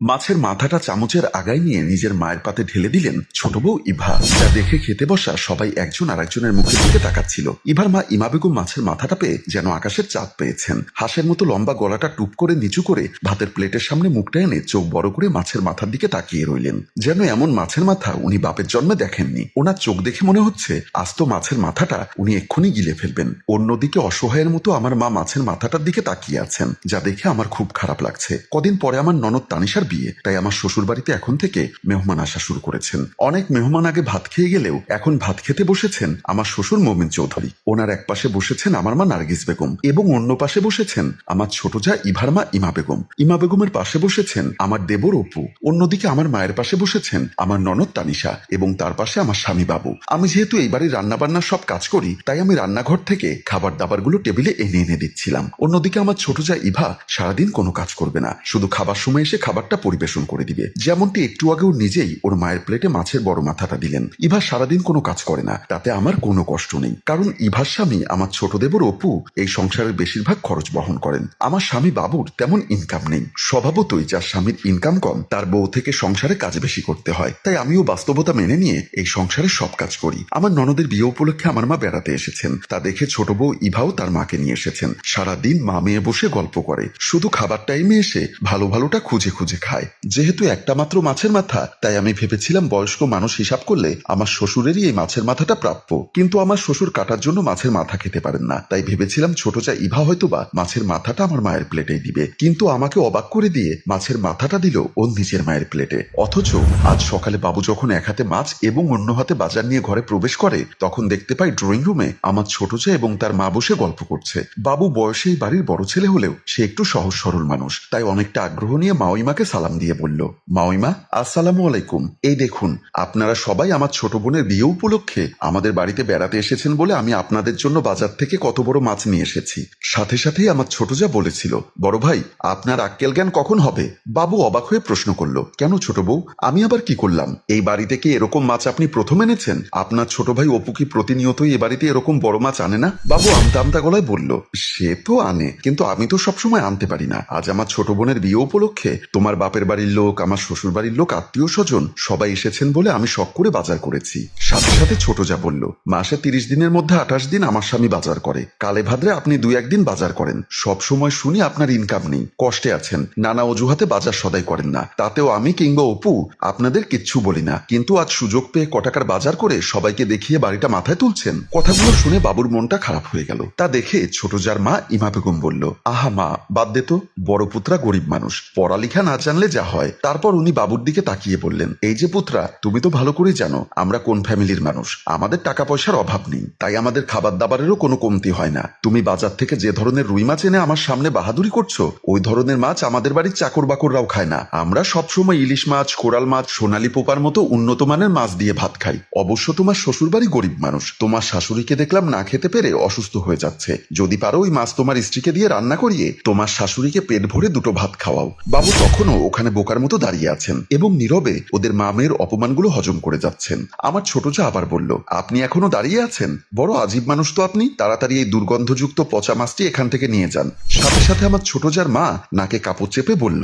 মাছের মাথাটা চামচের আগায় নিয়ে নিজের মায়ের পাতে ঢেলে দিলেন ছোট বউ ইভা। যা দেখে খেতে বসা সবাই একজন আর একজনের মুখের দিকে তাকাচ্ছিল। ইভার মা ইমা বেগম মাছের মাথাটা পেয়ে যেন আকাশের চাঁদ পেয়েছেন। হাঁসের মতো লম্বা গলাটা টুপ করে নিচু করে ভাতের প্লেটের সামনে মুখটা এনে চোখ বড় করে মাছের মাথার দিকে তাকিয়ে রইলেন। যেন এমন মাছের মাথা উনি বাপের জন্মে দেখেননি। ওনার চোখ দেখে মনে হচ্ছে আস্ত মাছের মাথাটা উনি এক্ষুনি গিলে ফেলবেন। অন্যদিকে অসহায়ের মতো আমার মা মাছের মাথাটার দিকে তাকিয়ে আছেন, যা দেখে আমার খুব খারাপ লাগছে। কদিন পরে আমার ননদ তানিশার বিয়ে, তাই আমার শ্বশুর বাড়িতে এখন থেকে মেহমান আসা শুরু করেছেন। অনেক মেহমান আগে ভাত খেয়ে গেলেও এখন ভাত খেতে বসেছেন আমার শ্বশুর মোমিন চৌধুরী। ওনার এক পাশে বসেছেন আমার মা নার্গিস বেগম এবং অন্য পাশে বসেছেন আমার ছোট যা ইভার মা ইমা বেগম। ইমা বেগমের পাশে বসেছেন আমার দেবর অপু। অন্যদিকে আমার মায়ের পাশে বসেছেন আমার ননদ তানিশা এবং তার পাশে আমার স্বামী বাবু। আমি যেহেতু এই বাড়ির রান্নাবান্নার সব কাজ করি, তাই আমি রান্নাঘর থেকে খাবার দাবারগুলো টেবিলে এনে এনে দিচ্ছিলাম। অন্যদিকে আমার ছোট যা ইভা সারাদিন কোনো কাজ করবে না। শুধু খাবার সময় এসে খাবারটা পরিবেশন করে দিবে। যেমনটি একটু আগেও নিজেই ওর মায়ের প্লেটে মাছের বড় মাথাটা দিলেন। ইভা সারাদিন কোনো কাজ করে না, তাতে আমার কোনো কষ্ট নেই। কারণ ইভার স্বামী আমার ছোট দেবর অপু এই সংসারের বেশিরভাগ খরচ বহন করেন। আমার স্বামী বাবুর তেমন ইনকাম নেই। স্বভাবতই যার স্বামীর ইনকাম কম, তার বউ থেকে সংসারে কাজ বেশি করতে হয়। তাই আমিও বাস্তবতা মেনে নিয়ে এই সংসারে সব কাজ করি। আমার ননদের বিয়ে উপলক্ষে আমার মা বেড়াতে এসেছেন। তা দেখে ছোট বউ ইভাও তার মাকে নিয়ে এসেছেন। সারাদিন মা মেয়ে বসে গল্প করে। শুধু খাবার টাইমে এসে ভালো ভালোটা খুঁজে খুঁজে খায়। যেহেতু একটা মাত্র মাছের মাথা, তাই আমি ভেবেছিলাম বয়স্ক মানুষ হিসাব করলে আমার শ্বশুরেরই এই মাছের মাথাটা প্রাপ্য। কিন্তু আমার শ্বশুর কাটার জন্য মাছের মাথা খেতে পারেন না। তাই ভেবেছিলাম ছোট চা ইভা হয়তোবা মাছের মাথাটা আমার মায়ের প্লেটেই দিবে। কিন্তু আমাকে অবাক করে দিয়ে মাছের মাথাটা দিল ওর নিজের মায়ের প্লেটে। অথচ আজ সকালে বাবু যখন এক হাতে মাছ এবং অন্য হাতে বাজার নিয়ে ঘরে প্রবেশ করে, তখন দেখতে পাই ড্রয়িং রুমে আমার ছোট চা এবং তার মা বসে গল্প করছে। বাবু বয়সে এই বাড়ির বড় ছেলে হলেও সে একটু সহজ সরল মানুষ। তাই অনেকটা আগ্রহ নিয়ে মাওইমাকে সালাম দিয়ে বলল মাওইমা আসসালামু আলাইকুম। এই দেখুন, আপনারা সবাই আমার ছোট বোনের বিয়ে উপলক্ষে আমাদের বাড়িতে বেড়াতে এসেছেন বলে আমি আপনাদের জন্য বাজার থেকে কত বড় মাছ নিয়ে এসেছি। সাথে সাথেই আমার ছোট যা বলেছিল, বড় ভাই, আপনার আক্কেল জ্ঞান কখন হবে? বাবু অবাক হয়ে প্রশ্ন করল, কেন ছোট বউ? আমি আবার কি করলাম? এই বাড়িতে কি এরকম মাছ আপনি প্রথম এনেছেন? আপনার ছোট ভাই অপু কি প্রতিনিয়তই এ বাড়িতে এরকম বড় মাছ আনে না? বাবু আমতা আমতা গলায় বলল, সে তো আনে, কিন্তু আমি তো সবসময় আনতে পারি না। আজ আমার ছোট বোনের বিয়ে উপলক্ষে তোমার বাপের বাড়ির লোক, আমার শ্বশুর বাড়ির লোক, আত্মীয় স্বজন, সবাই এসেছেন বলে আমি শখ করে বাজার করেছি। সাথে সাথে ছোট যা বলল মাসে তিরিশ দিনের মধ্যে আঠাশ দিন আমার স্বামী বাজার করে। কালে ভাদ্রে আপনি দুই একদিন বাজার করেন। সব সময় শুনি আপনার ইনকাম নেই। কষ্টে আছেন। নানা অজুহাতে বাজার সদাই করেন না। তাতেও আমি কিংবা অপু আপনাদের কিচ্ছু বলি না। কিন্তু আজ সুযোগ পেয়ে কটাকার বাজার করে সবাইকে দেখিয়ে বাড়িটা মাথায় তুলছেন। কথাগুলো শুনে বাবুর মনটা খারাপ হয়ে গেল। তা দেখে ছোট যার মা ইমা বেগম বলল, আহা মা, বাদ দে তো। বড় পুত্রা গরিব মানুষ। পড়ালেখা না জানলে যা হয়। তারপর উনি বাবুর দিকে তাকিয়ে বললেন, এই যে পুত্রা, তুমি তো ভালো করে জানো, আমরা কোন ফ্যামিলির মানুষ। আমাদের টাকা পয়সার অভাব নেই, তাই আমাদের খাবার দাবারেরও কোনো কমতি হয় না। তুমি বাজার থেকে যে ধরনের রুই মাছ এনে আমার সামনে বাহাদুরি করছ, ওই ধরনের মাছ আমাদের বাড়ির চাকর বাকররাও খায় না। আমরা সবসময় ইলিশ মাছ, কোরাল মাছ, সোনালী পোপার মতো উন্নত মানের মাছ দিয়ে ভাত খাই। অবশ্য তোমার শ্বশুর বাড়ি গরিব মানুষ। তোমার শাশুড়িকে দেখলাম না খেতে পেরে অসুস্থ হয়ে যাচ্ছে। যদি পারো ওই মাছ তোমার স্ত্রীকে দিয়ে রান্না করিয়ে তোমার শাশুড়িকে পেট ভরে দুটো ভাত খাওয়াও। বাবু তখনও ওখানে বোকার মতো দাঁড়িয়ে আছেন এবং নীরবে ওদের মা মেয়ের অপমানগুলো হজম করে যাচ্ছেন। আমার ছোট যা আবার বলল, আপনি এখনও দাঁড়িয়ে আছেন? বড় আজীব মানুষ তো আপনি। তাড়াতাড়ি এই দুর্গন্ধযুক্ত পচা মাছটি এখান থেকে নিয়ে যান। সাথে সাথে আমার ছোট যার মা নাকে কাপড় চেপে বলল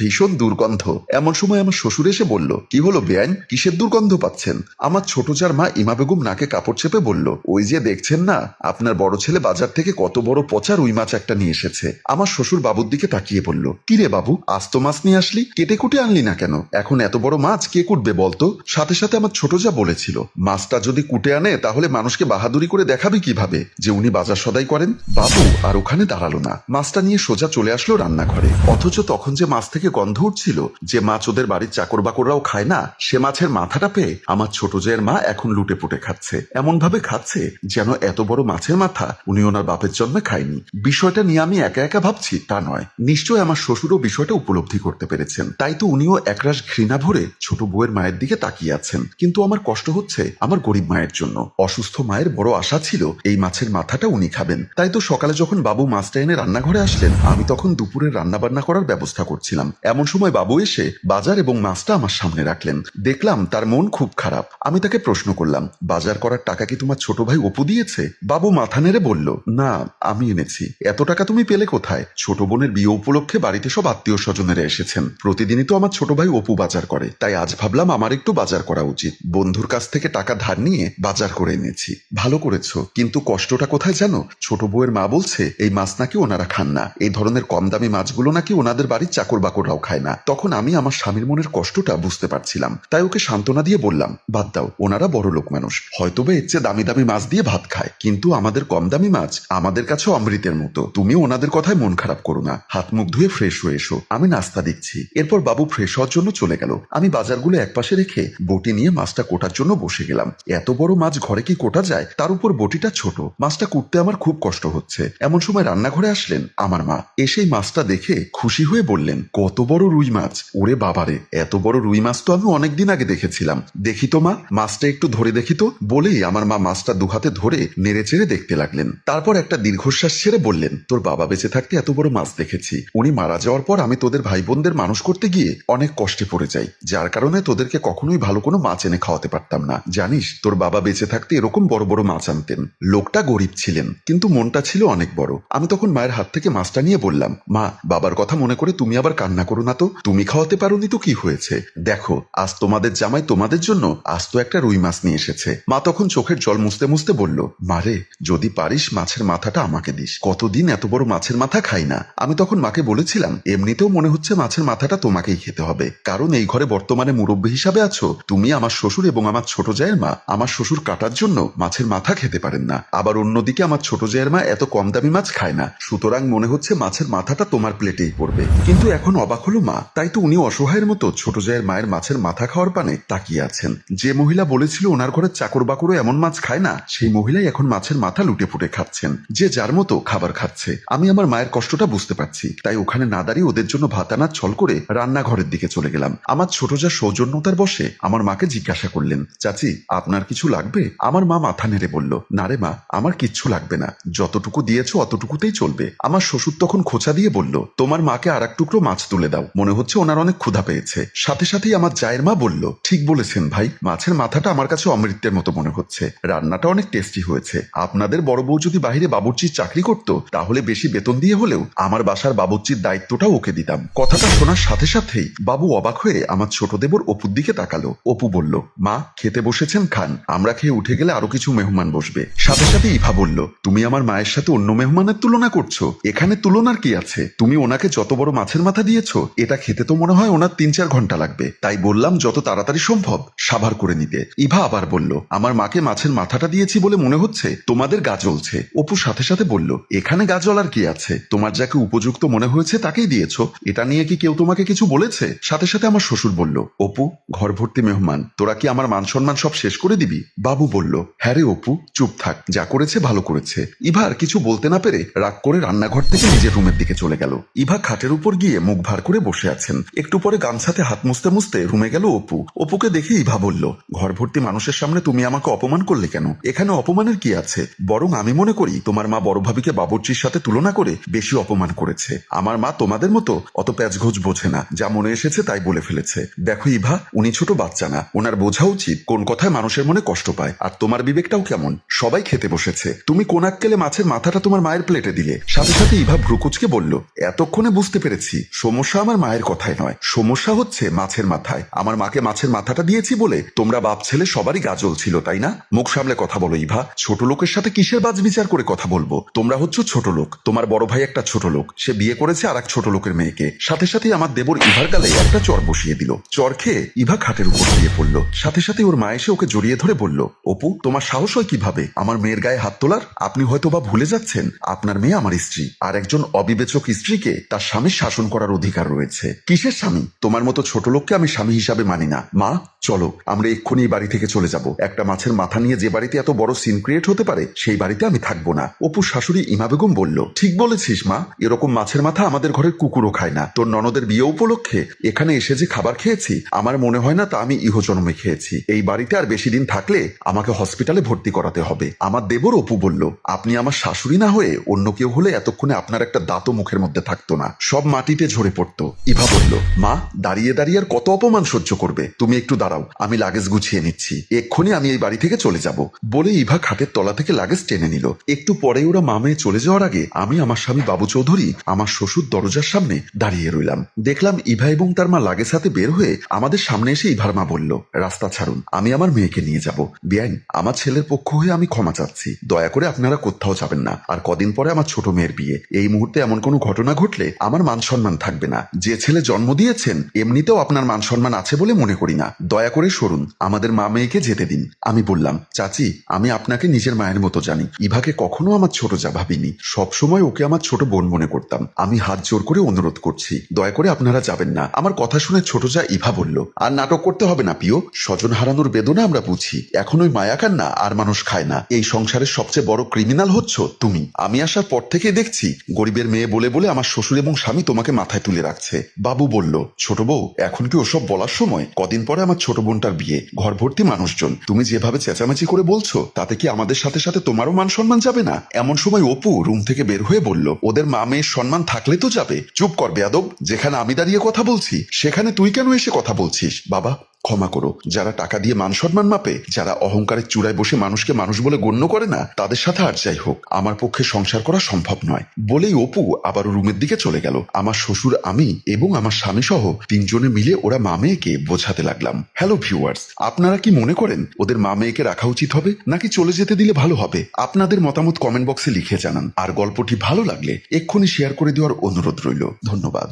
ভীষণ দুর্গন্ধ। এমন সময় আমার শ্বশুর এসে বলল, কি হলো বেআইন কিসের দুর্গন্ধ পাচ্ছেন? আমার ছোট যার মা ইমা বেগম নাকে কাপড় চেপে বলল, ওই যে দেখছেন না, আপনার বড় ছেলে বাজার থেকে কত বড় পচা রুই মাছ একটা নিয়ে এসেছে। আমার শ্বশুর বাবুর দিকে তাকিয়ে বলল কিরে বাবু আস্ত মাছ নিয়ে আসলি? কেটে কুটে আনলি না কেন? এখন এত বড় মাছ কে কুটবে বলতো? সাথে সাথে আমার ছোট যা বলেছিল। মাছটা যদি কুটে আনে, তাহলে মানুষকে বাহাদুরি করে দেখাবে কীভাবে? যে উনি বাজার সদাই করেন? বাবু, আর ওখানে দাঁড়াল না। মাছটা নিয়ে সোজা চলে আসলো রান্নাঘরে। অথচ তখন যে মাছ থেকে গন্ধ উঠছিল, যে মাছ ওদের বাড়ির চাকর বাকররাও খায় না, সে মাছের মাথাটা পেয়ে আমার ছোট জয়ের মা এখন লুটে পুটে খাচ্ছে। এমন ভাবে খাচ্ছে যেন এত বড় মাছের মাথা উনি ওনার বাপের জন্মে খায়নি। বিষয়টা নিয়ে আমি একা একা ভাবছি তা নয়। নিশ্চয় আমার শ্বশুরও বিষয়টা উপলব্ধি করতে পেরেছেন। তাই তো উনিও একরাশ ঘৃণা ভরে ছোট বউয়ের মায়ের দিকে তাকিয়ে আছেন। কিন্তু আমার কষ্ট হচ্ছে আমার গরিব মায়ের জন্য। অসুস্থ মায়ের বড় আশা ছিল এই মাছের মাথাটা উনি খাবেন। তাই তো সকালে যখন বাবু মাছটা এনে রান্নাঘরে আসলেন, আমি তখন দুপুরের রান্না বান্না করার ব্যবস্থা করছিলাম। এমন সময় বাবু এসে বাজার এবং মাছটা আমার সামনে রাখলেন। দেখলাম তার মন খুব খারাপ। আমি তাকে প্রশ্ন করলাম, বাজার করার টাকা কি তোমার ছোট ভাই অপু দিয়েছে? বাবু মাথা নেড়ে বলল, না, আমি এনেছি। এত টাকা তুমি পেলে কোথায়? ছোট বোনের বিয়ে উপলক্ষে বাড়িতে সব আত্মীয় স্বজনেরা এসেছেন। প্রতিদিনই তো আমার ছোট ভাই অপু বাজার করে। তাই আজ ভাবলাম আমার একটু বাজার করা উচিত। বন্ধুর কাছ থেকে টাকা ধার নিয়ে বাজার করে এনেছি। ভালো করেছ, কিন্তু কষ্টটা কোথায় জানো? ছোট বউয়ের মা বলছে, এই মাছ নাকি ওনারা খান না। এই ধরনের কম দামি মাছগুলো নাকি ওনাদের বাড়ির চাকর বাকররাও খায় না। তখন আমি আমার স্বামীর মনের কষ্টটা বুঝতে পারছিলাম। তাই ওকে সান্ত্বনা দিয়ে বললাম, বাদ দাও, ওনারা বড় লোক মানুষ। হয়তো বা এর চেয়ে দামি দামি মাছ দিয়ে ভাত খায়। কিন্তু আমাদের কম দামি মাছ আমাদের কাছে অমৃতের মতো। তুমি ওনাদের কথায় মন খারাপ করো না। হাত মুখ ধুয়ে ফ্রেশ হয়ে এসো। আমি নাস্তা দিচ্ছি। এরপর বাবু ফ্রেশ হওয়ার জন্য চলে গেল। আমি বাজারগুলো একপাশে রেখে বটি নিয়ে মাছটা কোটার জন্য বসে গেলাম। এত বড় মাছ ঘরে কি কোটা যায়? তার উপর বটিটা ছোট। মাছটা কুটতে আমার খুব কষ্ট হচ্ছে। এমন সময় রান্নাঘরে আসলেন আমার মা। এসেই মাছটা দেখে খুশি হয়ে বললেন, কত বড় রুই মাছ। ওরে বাবারে, এত বড় রুই মাছ তো আমি অনেকদিন আগে দেখেছিলাম। দেখি তো মা, মাছটা একটু ধরে দেখি তো। বলেই আমার মা মাছটা দুহাতে ধরে নেড়ে চেড়ে দেখতে লাগলেন। তারপর একটা দীর্ঘশ্বাস ছেড়ে বললেন, তোর বাবা বেঁচে থাকতে এত বড় মাছ দেখেছি। উনি মারা যাওয়ার পর আমি তোদের ভাই বোনদের মানুষ করতে গিয়ে অনেক কষ্টে পড়ে যাই। যার কারণে তোদেরকে কখনোই ভালো কোনো মাছ এনে খাওয়াতে পারতাম না। জানিস, তোর বাবা বেঁচে থাকতে এরকম বড় বড় মাছ আনতেন। লোকটা গরিব ছিলেন, কিন্তু মনটা ছিল অনেক বড়। আমি তখন মায়ের হাত থেকে মাছটা নিয়ে বললাম, মা, বাবার কথা মনে করে তুমি আবার কান্না করো না তো? তুমি খাওয়াতে পারোনি তো কি হয়েছে? দেখো, আজ তোমাদের জামাই তোমাদের জন্য আজ তো একটা রুই মাছ নিয়ে এসেছে। মা তখন চোখের জল মুছতে মুছতে বলল মারে যদি পারিস মাছের মাথাটা আমাকে দিস। কতদিন এত বড় মাছের মাথা খাই না? আমি তখন মাকে বলেছিলাম, এমনিতেও মনে হচ্ছে মাছের মাথাটা তোমাকেই খেতে হবে। কারণ এই ঘরে বর্তমানে মুরব্বী হিসাবে আছো। তুমি আমার শ্বশুর এবং আমার ছোট জায়ের মা। আমার শ্বশুর কাটার জন্য মাছের মাথা খেতে পারেন না। আবার অন্যদিকে আমার ছোট জায়ের মা এত কম দামি মাছ খায় না। সুতরাং মনে হচ্ছে মাছের মাথাটা তোমার প্লেটেই পড়বে। কিন্তু এখন অবাক হলো মা। তাই তো উনি অসহায়ের মতো ছোট জায়ের মায়ের মাছের মাথা খাওয়ার পানে তাকিয়ে আছেন। যে মহিলা বলেছিল ওনার ঘরের চাকর বাকরও এমন মাছ খায় না, সেই মহিলাই এখন মাছের মাথা লুটে ফুটে খাচ্ছেন। যে যার মতো খাবার খাচ্ছে। আমি আমার মায়ের কষ্টটা বুঝতে পারছি। তাই ওখানে না দাঁড়িয়ে ওদের জন্য ভাত আনার ছল করে রান্নাঘরের দিকে চলে গেলাম। আমার ছোট যা সৌজন্যতার বসে আমার মাকে জিজ্ঞাসা করলেন, চাচি, আপনার কিছু লাগবে? আমার মা মাথা নেড়ে বলল, না রে মা, আমার কিচ্ছু লাগবে না। যতটুকু দিয়েছ অতটুকুতেই চলবে। আমার শ্বশুর তখন খোঁচা দিয়ে বলল, তোমার মাকে আর টুকরো মাছ তুলে দাও। মনে হচ্ছে ওনার অনেক ক্ষুধা পেয়েছে। সাথে সাথেই আমার জায়ের মা বলল, ঠিক বলেছেন ভাই, মাছের মাথাটা আমার কাছে অমৃতের মতো মনে হচ্ছে। রান্নাটা অনেক টেস্টি হয়েছে। আপনাদের বড় বউ যদি বাইরে বাবুর্চির চাকরি করত, তাহলে বেশি বেতন দিয়ে হলেও আমার বাসার বাবুর্চির দায়িত্বটাও ওকে দিতাম। কথাটা শোনার সাথে সাথেই বাবু অবাক হয়ে আমার ছোট দেবর অপুর দিকে তাকালো। অপু বলল, মা, খেতে বসেছেন? খান। আমরা খেয়ে উঠে গেলে আরও কিছু মেহমান বসবে। সাথে সাথে ইভা বলল, তুমি আমার মায়ের সাথে অন্য মেহমানের তুলনা করছ। এখানে তুলনার কি আছে? তুমি ওনাকে যত বড় মাছের মাথা দিয়েছ, এটা খেতে তো মনে হয় ওনার তিন চার ঘণ্টা লাগবে। তাই বললাম, যত তাড়াতাড়ি সম্ভব, সাভার করে নিতে। ইভা আবার বলল, আমার মাকে মাছের মাথাটা দিয়েছি বলে মনে হচ্ছে, তোমাদের গা জ্বলছে। অপু সাথে সাথে বলল, এখানে গা জ্বলার কি আছে? তোমার যাকে উপযুক্ত মনে হয়েছে তাকেই দিয়েছ। এটা নিয়ে কি কেউ তোমাকে কিছু বলেছে? সাথে সাথে আমার শ্বশুর বলল, অপু, ঘর ভর্তি মেহমান, তোরা কি আমার মান সম্মান সব শেষ করে দিবি? বাবু বলল হ্যাঁ রে অপু, চুপ থাক, যা করেছে ভালো করেছে। ইভা আর কিছু বলতে না পেরে রাগ করে রান্নাঘর থেকে নিজের রুমের দিকে চলে গেল। ইভা খাটের উপর গিয়ে মুখ ভার করে বসে আছেন। একটু পরে গামছাতে হাত মুছতে মুছতে রুমে গেল অপু। অপুকে দেখে ইভা বলল, ঘর ভর্তি মানুষের সামনে তুমি আমাকে অপমান করলে কেন? এখানে অপমানের কি আছে? বরং আমি মনে করি, তোমার মা বড় ভাবিকে বাবুর্চির সাথে তুলনা করে বেশি অপমান করেছে। আমার মা তোমাদের মতো অত প্যাচঘোজ বোঝে না। যা মনে এসেছে তাই বলে ফেলেছে। দেখো ইভা, উনি ছোট বাচ্চা না। ওনার বোঝা উচিত কোন কথায় মানুষের মনে কষ্ট পায়। আর তোমার বিবেকটাও কেমন? সবাই খেতে বসেছে। তুমি কোন আক্কেলে মাছের মাথাটা তোমার মায়ের প্লেটে দিলে? সাথে সাথে ইভা ভ্রুকুচকে বলল, এতক্ষণে বুঝতে পেরেছি, সমস্যা আমার মায়ের কথায় নয়। সমস্যা হচ্ছে মাছের মাথায়। আমার মাকে মাছের মাথাটা দিয়েছি বলে তোমরা বাপ ছেলে সবারই গাজল ছিল, তাই না? মুখ সামলে কথা বলো ইভা। ছোট লোকের সাথে কিসের বাজ বিচার করে কথা বলব? তোমরা হচ্ছ ছোট লোক। তোমার বড় ভাই একটা ছোট লোক। সে বিয়ে করেছে আর এক ছোট লোকের মেয়েকে। সাথে সাথে আমার দেবর ইভার গালে একটা চর বসিয়ে দিল। চর খেয়ে ইভা খাটের উপর দিয়ে পড়ল। সাথে সাথে ওর মা এসে ওকে জড়িয়ে ধরে বলল, অপু, তোমার সাহস হয় কীভাবে? আমার মেয়ের গায়ে হাত তোলার? আপনি হয়তো বা ভুলে যাচ্ছেন। আপনার মেয়ে আমার স্ত্রী। আর একজন অবিবেচক স্ত্রীকে তার স্বামীর শাসন করার অধিকার রয়েছে। কিসের স্বামী? তোমার মতো ছোট লোককে আমি স্বামী হিসাবে মানি না। মা, চলো, আমরা এক্ষুনি বাড়ি থেকে চলে যাব। একটা মাছের মাথা নিয়ে যে বাড়িতে এত বড় সিন ক্রিয়েট হতে পারে, সেই বাড়িতে আমি থাকব না। অপুর শাশুড়ি ইমা বেগম বলল, ঠিক বলেছিস মা। এরকম মাছের মাথা আমাদের ঘরের কুকুরও খায়। না। তোর ননদের বিয়ে উপলক্ষে এখানে এসে যে খাবার খেয়েছি, আমার মনে হয় না তা আমি ইহজন্মে খেয়েছি। এই বাড়িতে আর বেশি দিন থাকলে আমাকে হসপিটালে ভর্তি করাতে হবে। আমার দেবর অপু বলল, আপনি আমার শাশুড়ি না হয়ে অন্য কেউ হলে এতক্ষণে আপনার একটা দাঁতও মুখের মধ্যে থাকতো না। সব মাটিতে ঝরে পড়তো। ইভা বলল, মা, দাঁড়িয়ে দাঁড়িয়ে আর কত অপমান সহ্য করবে? তুমি একটু দাঁড়াও, আমি লাগেজ গুছিয়ে নিচ্ছি। এক্ষুনি আমি এই বাড়ি থেকে চলে যাব। বলে ইভা খাটের তলা থেকে লাগেজ টেনে নিল। একটু পরে ওরা মামে চলে যাওয়ার আগে আমি আমার স্বামী বাবু চৌধুরী, আমার শ্বশুর দরজার সামনে দাঁড়িয়ে রইলাম। দেখলাম ইভা এবং তার মা লাগেজ হাতে বের হয়ে আমাদের সামনে এসে ইভার মা বলল, রাস্তা ছাড়ুন, আমি আমার মেয়েকে নিয়ে যাব। বিয়াইন আমার ছেলের পক্ষ হয়ে আমি ক্ষমা চাচ্ছি। দয়া করে আপনারা কোথাও যাবেন না। আর কদিন পরে আমার ছোট মেয়ের বিয়ে। এই মুহূর্তে এমন কোনো ঘটনা ঘটলে আমার মান সম্মান থাকবে না। যে ছেলে জন্ম দিয়েছেন, এমনিতেও আপনার মান সম্মান আছে বলে মনে করি না। দয়া করে সরুন, আমাদের মা মেয়েকে যেতে দিন। আমি বললাম, চাচি, আমি আপনাকে নিজের মায়ের মতো জানি। ইভাকে কখনো আমার ছোট যা ভাবিনি। সবসময় ওকে আমার ছোট বোন মনে করতাম। আমি হাত জোর করে অনুরোধ করছি। দয়া করে আপনারা যাবেন না। আমার কথা শুনে ছোট যা ইভা বলল, আর নাটক করতে হবে না প্রিয়। স্বজন হারানোর বেদনা আমরা বুঝি। এখন ওই মায়া কান্না আর মানুষ খায় না। এই সংসারের সবচেয়ে বড় ক্রিমিনাল হচ্ছ তুমি। আমি আসার পর থেকে দেখছি, গরিবের মেয়ে বলে বলে আমার শ্বশুর এবং স্বামী তোমাকে মাথায় তুলে রাখছে। বাবু বলল, ছোট বউ, এখন কি ওসব বলার সময়? কদিন পরে আমার ছোট বোনটার বিয়ে। ঘর ভর্তি মানুষজন। তুমি যেভাবে চেঁচামেচি করে বলছো, তাতে কি আমাদের সাথে সাথে তোমারও মান সম্মান যাবে না? এমন সময় অপু রুম থেকে বের হয়ে বলল, ওদের মা মেয়ের সম্মান থাকলে তো যাবে। চুপ কর বেয়াদব যেখানে আমি দাঁড়িয়ে কথা বলছি সেখানে তুই কেন এসে কথা বলছিস বাবা? ক্ষমা করো। যারা টাকা দিয়ে মান সম্মান মাপে, যারা অহংকারের চূড়ায় বসে মানুষকে মানুষ বলে গণ্য করে না, তাদের সাথে আর যাই হোক, আমার পক্ষে সংসার করা সম্ভব নয়। বলেই অপু আবার রুমের দিকে চলে গেল। আমার শ্বশুর, আমি এবং আমার স্বামী সহ তিনজনে মিলে ওরা মা মেয়েকে বোঝাতে লাগলাম। হ্যালো ভিউয়ার্স আপনারা কি মনে করেন, ওদের মা মেয়েকে রাখা উচিত হবে, নাকি চলে যেতে দিলে ভালো হবে? আপনাদের মতামত কমেন্ট বক্সে লিখে জানান। আর গল্পটি ভালো লাগলে এক্ষুনি শেয়ার করে দেওয়ার অনুরোধ রইল। ধন্যবাদ।